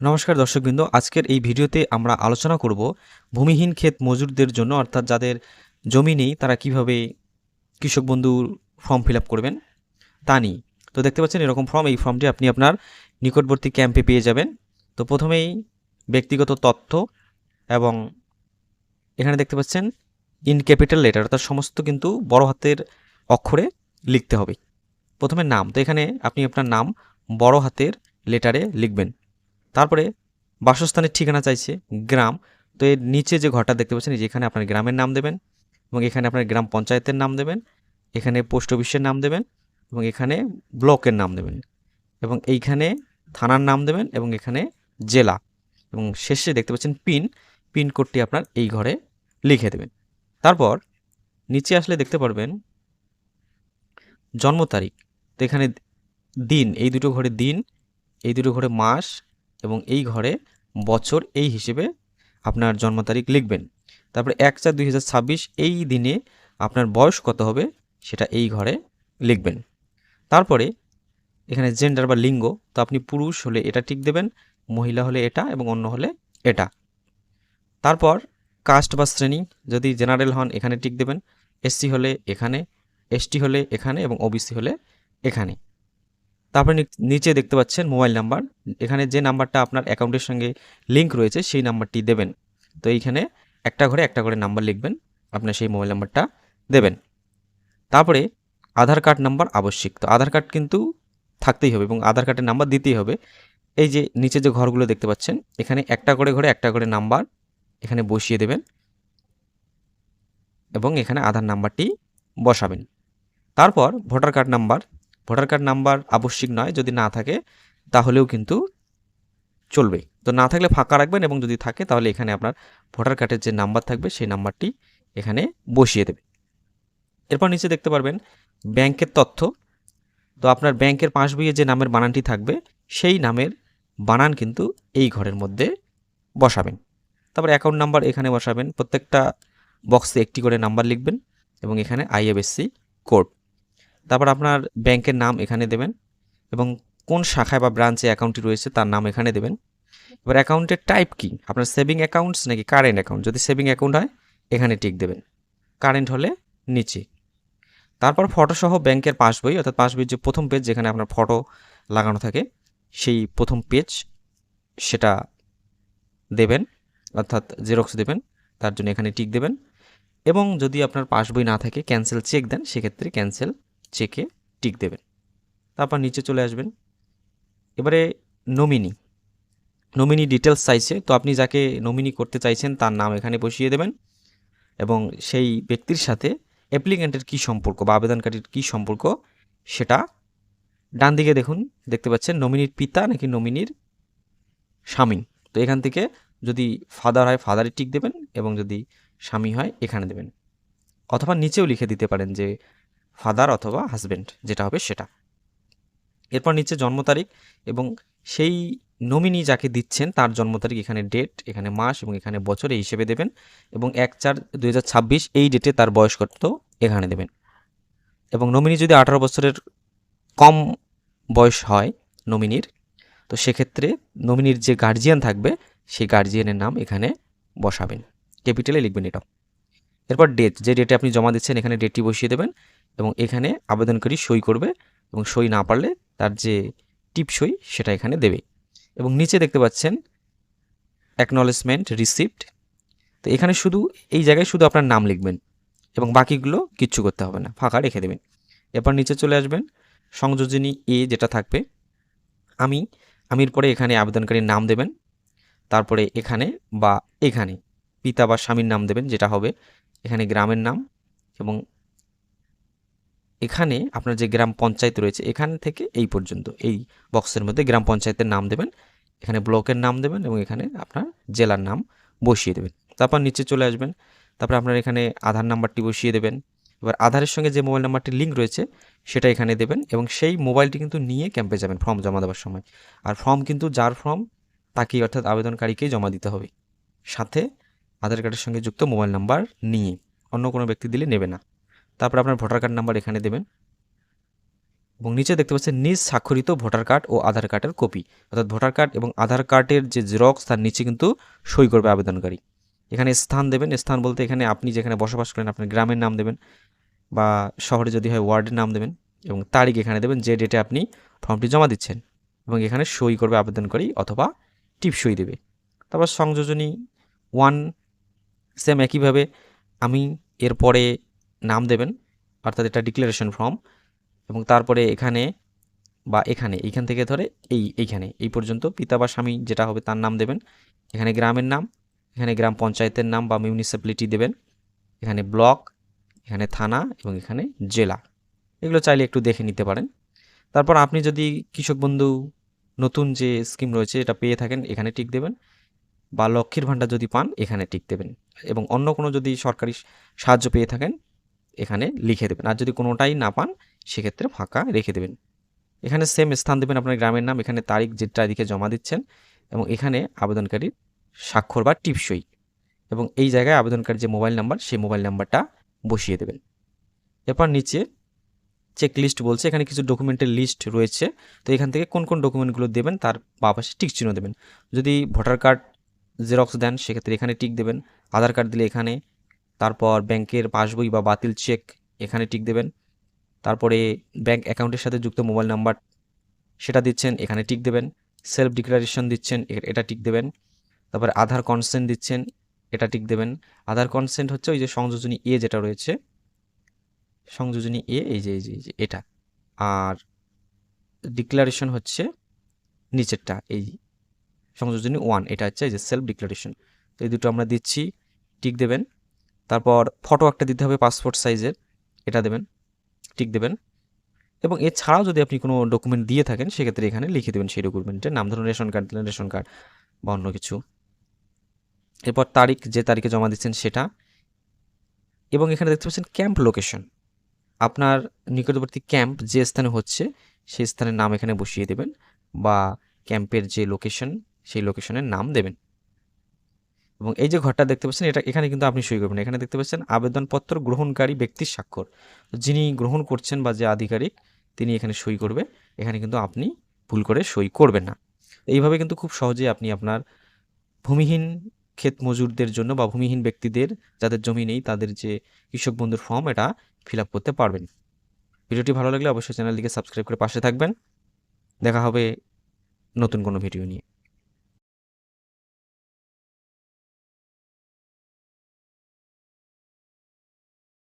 নমস্কার দর্শকবৃন্দ। আজকের এই ভিডিওতে আমরা আলোচনা করব ভূমিহীন ক্ষেত মজুরদের জন্য, অর্থাৎ যাদের জমি নেই, তারা কীভাবে কৃষক বন্ধুর ফর্ম ফিল করবেন, তা নিয়ে। তো দেখতে পাচ্ছেন, এরকম ফর্ম এই ফর্মটি আপনি আপনার নিকটবর্তী ক্যাম্পে পেয়ে যাবেন। তো প্রথমেই ব্যক্তিগত তথ্য এবং এখানে দেখতে পাচ্ছেন ইন ক্যাপিটাল লেটার অর্থাৎ সমস্ত কিন্তু বড় হাতের অক্ষরে লিখতে হবে। প্রথমে নাম, তো এখানে আপনি আপনার নাম বড় হাতের লেটারে লিখবেন। তারপরে বাসস্থানের ঠিকানা চাইছে গ্রাম। তো এর নিচে যে ঘরটা দেখতে পাচ্ছেন, এই আপনার গ্রামের নাম দেবেন এবং এখানে আপনার গ্রাম পঞ্চায়েতের নাম দেবেন, এখানে পোস্ট অফিসের নাম দেবেন এবং এখানে ব্লকের নাম দেবেন এবং এইখানে থানার নাম দেবেন এবং এখানে জেলা এবং শেষে দেখতে পাচ্ছেন পিন পিন কোডটি আপনার এই ঘরে লিখে দেবেন। তারপর নিচে আসলে দেখতে পারবেন জন্ম তারিখ। তো এখানে দিন, এই দুটো ঘরে দিন, এই দুটো ঘরে মাস এবং এই ঘরে বছর এই হিসেবে আপনার জন্ম তারিখ লিখবেন। তারপরে এক চার দুই এই দিনে আপনার বয়স কত হবে সেটা এই ঘরে লিখবেন। তারপরে এখানে জেন্ডার বা লিঙ্গ, তো আপনি পুরুষ হলে এটা ঠিক দেবেন, মহিলা হলে এটা এবং অন্য হলে এটা। তারপর কাস্ট বা শ্রেণি, যদি জেনারেল হন এখানে টিক দেবেন এসসি হলে এখানে এসটি হলে এখানে এবং ওবিসি হলে এখানে। তারপরে নিচে দেখতে পাচ্ছেন মোবাইল নাম্বার। এখানে যে নাম্বারটা আপনার অ্যাকাউন্টের সঙ্গে লিঙ্ক রয়েছে, সেই নাম্বারটি দেবেন। তো এইখানে একটা ঘরে একটা করে নাম্বার লিখবেন, আপনার সেই মোবাইল নাম্বারটা দেবেন। তারপরে আধার কার্ড নাম্বার আবশ্যিক। তো আধার কার্ড কিন্তু থাকতেই হবে এবং আধার কার্ডের নাম্বার দিতেই হবে। এই যে নিচে যে ঘরগুলো দেখতে পাচ্ছেন, এখানে একটা করে ঘরে একটা করে নাম্বার এখানে বসিয়ে দেবেন এবং এখানে আধার নাম্বারটি বসাবেন। তারপর voter card number voter card number আবশ্যিক নয়, যদি না থাকে, তাহলেও কিন্তু চলবে তো না থাকলে ফাঁকা রাখবেন এবং যদি থাকে, তাহলে এখানে আপনার ভোটার কার্ডের যে নাম্বার থাকবে, সেই নাম্বারটি এখানে বসিয়ে দেবে। এরপর নিচে দেখতে পারবেন ব্যাংকের তথ্য। তো আপনার ব্যাংকের পাশ বইয়ে যে নামের বানানটি থাকবে, সেই নামের বানান কিন্তু এই ঘরের মধ্যে বসাবেন। তারপর অ্যাকাউন্ট নাম্বার এখানে বসাবেন। প্রত্যেকটা বক্সে একটি করে নাম্বার লিখবেন এবং এখানে আইএফএসসি কোড তারপর আপনার ব্যাংকের নাম এখানে দেবেন এবং কোন শাখায় বা ব্রাঞ্চে অ্যাকাউন্টটি রয়েছে তার নাম এখানে দেবেন। এবার অ্যাকাউন্টের টাইপ কি? আপনার সেভিং অ্যাকাউন্টস নাকি কারেন্ট অ্যাকাউন্ট যদি সেভিং অ্যাকাউন্ট হয়, এখানে টিক দেবেন। কারেন্ট হলে নিচে। তারপর ফটোসহ ব্যাংকের পাসবই অর্থাৎ পাসবইয়ের যে প্রথম পেজ যেখানে আপনার ফটো লাগানো থাকে, সেই প্রথম পেজ সেটা দেবেন, অর্থাৎ জেরক্স দেবেন, তার জন্য এখানে টিক দেবেন। এবং যদি আপনার পাসবই না থাকে ক্যান্সেল চেক দেন, সেক্ষেত্রে ক্যান্সেল চেকে টিক দেবেন। তারপর নিচে চলে আসবেন। এবারে নমিনি। নমিনি ডিটেলস চাইছে। তো আপনি যাকে নমিনি করতে চাইছেন, তার নাম এখানে বসিয়ে দেবেন এবং সেই ব্যক্তির সাথে অ্যাপ্লিক্যান্টের কী সম্পর্ক বা আবেদনকারীর কী সম্পর্ক সেটা ডান দিকে দেখুন। দেখতে পাচ্ছেন নমিনির পিতা নাকি নমিনির স্বামী। তো এখান থেকে যদি ফাদার হয় ফাদারে টিক দেবেন এবং যদি স্বামী হয়, এখানে দেবেন। অথবা নিচেও লিখে দিতে পারেন যে ফাদার অথবা হাজবেন্ড, যেটা হবে সেটা। এরপর নিচে জন্ম তারিখ এবং সেই নমিনি যাকে দিচ্ছেন তার জন্ম তারিখ, এখানে ডেট এখানে মাস এবং এখানে বছর এই হিসেবে দেবেন এবং এক চার দুই এই ডেটে তার বয়স কত এখানে দেবেন। এবং নমিনি যদি আঠারো বছরের কম বয়স হয় নমিনির, তো সেক্ষেত্রে নমিনির যে গার্জিয়ান থাকবে, সেই গার্জিয়ানের নাম এখানে বসাবেন। ক্যাপিটালে লিখবেন এটা। এরপর ডেট যে ডেটে আপনি জমা দিচ্ছেন, এখানে ডেটটি বসিয়ে দেবেন। এবং এখানে আবেদনকারী সই করবে এবং সই না পারলে তার যে টিপ সই সেটা এখানে দেবে। এবং নিচে দেখতে পাচ্ছেন অ্যাকনলেজমেন্ট রিসিপ্ট তো এখানে শুধু এই জায়গায় শুধু আপনার নাম লিখবেন এবং বাকিগুলো কিচ্ছু করতে হবে না, ফাঁকা রেখে দেবেন। এরপর নিচে চলে আসবেন, সংযোজনী এ যেটা থাকবে, আমি, আমির পরে এখানে আবেদনকারীর নাম দেবেন, তারপরে এখানে বা এখানে, পিতা বা স্বামীর নাম দেবেন, যেটা হবে, এখানে গ্রামের নাম এবং এখানে আপনার যে গ্রাম পঞ্চায়েত রয়েছে, এখান থেকে এই পর্যন্ত, এই বক্সের মধ্যে গ্রাম পঞ্চায়েতের নাম দেবেন, এখানে ব্লকের নাম দেবেন এবং এখানে আপনার জেলার নাম বসিয়ে দেবেন। তারপর নিচে চলে আসবেন, তারপর আপনার এখানে আধার নাম্বারটি বসিয়ে দেবেন, এবার আধারের সঙ্গে যে মোবাইল নাম্বারটি লিঙ্ক রয়েছে, সেটা এখানে দেবেন এবং সেই মোবাইলটি কিন্তু নিয়ে ক্যাম্পে যাবেন, ফর্ম জমা দেওয়ার সময়। আর ফর্ম কিন্তু যার ফর্ম, তাকেই অর্থাৎ আবেদনকারীকেই জমা দিতে হবে। সাথে আধার কার্ডের সঙ্গে যুক্ত মোবাইল নাম্বার নিয়ে অন্য কোনো ব্যক্তি দিলে নেবে না। তারপর আপনার ভোটার কার্ড নাম্বার এখানে দেবেন। এবং নিচে দেখতে পাচ্ছেন, নিজ স্বাক্ষরিত ভোটার কার্ড ও আধার কার্ডের কপি। অর্থাৎ ভোটার কার্ড এবং আধার কার্ডের যে জেরক্স তার নিচে কিন্তু সই করবে আবেদনকারী। এখানে স্থান দেবেন। স্থান বলতে এখানে আপনি যেখানে বসবাস করেন, আপনার গ্রামের নাম দেবেন বা শহরে যদি হয় ওয়ার্ডের নাম দেবেন এবং তারিখ এখানে দেবেন, যে ডেটে আপনি ফর্মটি জমা দিচ্ছেন। এবং এখানে সই করবে আবেদনকারী অথবা টিপ সই দেবে। তারপর সংযোজনী ওয়ান সেম একইভাবে। আমি এরপরে নাম দেবেন, অর্থাৎ এটা ডিক্লারেশন ফর্ম এবং তারপরে এখানে বা এখানে এইখান থেকে ধরে এই, এইখানে, এই পর্যন্ত পিতা বা স্বামী যেটা হবে তার নাম দেবেন। এখানে গ্রামের নাম, এখানে গ্রাম পঞ্চায়েতের নাম বা মিউনিসিপ্যালিটি দেবেন, এখানে ব্লক এখানে থানা, এবং এখানে জেলা। এগুলো চাইলে একটু দেখে নিতে পারেন। তারপর আপনি যদি কৃষক বন্ধু নতুন যে স্কিম রয়েছে এটা পেয়ে থাকেন, এখানে টিক দেবেন। বা লক্ষ্মীর ভাণ্ডার যদি পান, এখানে টিক দেবেন। এবং অন্য কোনো যদি সরকারি সাহায্য পেয়ে থাকেন এখানে লিখে দেবেন। আর যদি কোনোটাই না পান, সেক্ষেত্রে ফাঁকা রেখে দেবেন। এখানে সেম স্থান দেবেন আপনার গ্রামের নাম, এখানে তারিখ, যেটা এদিকে জমা দিচ্ছেন এবং এখানে আবেদনকারীর স্বাক্ষর বা টিপসই। এবং এই জায়গায় আবেদনকারীর যে মোবাইল নাম্বার, সেই মোবাইল নাম্বারটা বসিয়ে দেবেন। এরপর নিচে চেক লিস্ট বলছে, এখানে কিছু ডকুমেন্টের লিস্ট রয়েছে। তো এখান থেকে কোন কোন ডকুমেন্টগুলো দেবেন, তার বা পাশে টিক চিহ্ন দেবেন। যদি ভোটার কার্ড জেরক্স দেন, সেক্ষেত্রে এখানে টিক দেবেন। আধার কার্ড দিলে এখানে তারপর ব্যাংকের পাসবই বা বাতিল চেক এখানে টিক দেবেন। তারপরে ব্যাংক অ্যাকাউন্টের সাথে যুক্ত মোবাইল নাম্বার সেটা দিচ্ছেন, এখানে টিক দেবেন। সেলফ ডিক্লারেশন দিচ্ছেন এটা টিক দেবেন। তারপরে আধার কনসেন্ট দিচ্ছেন, এটা টিক দেবেন। আধার কনসেন্ট হচ্ছে ওই যে সংযোজনী এ যেটা রয়েছে, সংযোজনী এ, এই যে এই যে এই যে, এটা। আর ডিক্লারেশন হচ্ছে নিচেরটা, এই সংযোজনী ওয়ান, এটা হচ্ছে এই যে সেলফ ডিক্লারেশন। তো এই দুটো আমরা দিচ্ছি, টিক দেবেন। তারপর ফটো একটা দিতে হবে পাসপোর্ট সাইজের এটা দেবেন টিক দেবেন। এবং এছাড়াও যদি আপনি কোনো ডকুমেন্ট দিয়ে থাকেন, সেক্ষেত্রে এখানে লিখে দেবেন সেই ডকুমেন্টের নাম, ধরুন রেশন কার্ড দিলেন, রেশন কার্ড বা অন্য কিছু। এরপর তারিখ, যে তারিখে জমা দিচ্ছেন সেটা। এবং এখানে দেখতে পাচ্ছেন ক্যাম্প লোকেশন আপনার নিকটবর্তী ক্যাম্প যে স্থানে হচ্ছে, সেই স্থানের নাম এখানে বসিয়ে দেবেন বা ক্যাম্পের যে লোকেশন সেই লোকেশনের নাম দেবেন। এবং এই যে ঘরটা দেখতে পাচ্ছেন, এটা এখানে কিন্তু আপনি সই করবেন। এখানে দেখতে পাচ্ছেন, আবেদনপত্র গ্রহণকারী ব্যক্তির স্বাক্ষর। যিনি গ্রহণ করছেন বা যে আধিকারিক, তিনি এখানে সই করবে। এখানে কিন্তু আপনি ভুল করে সই করবেন না। এইভাবে কিন্তু খুব সহজেই আপনি আপনার ভূমিহীন ক্ষেত মজুরদের জন্য বা ভূমিহীন ব্যক্তিদের, যাদের জমি নেই, তাদের যে কৃষক বন্ধুর ফর্ম, এটা ফিল করতে পারবেন। ভিডিওটি ভালো লাগলে অবশ্যই চ্যানেলটিকে সাবস্ক্রাইব করে পাশে থাকবেন। দেখা হবে নতুন কোনো ভিডিও নিয়ে।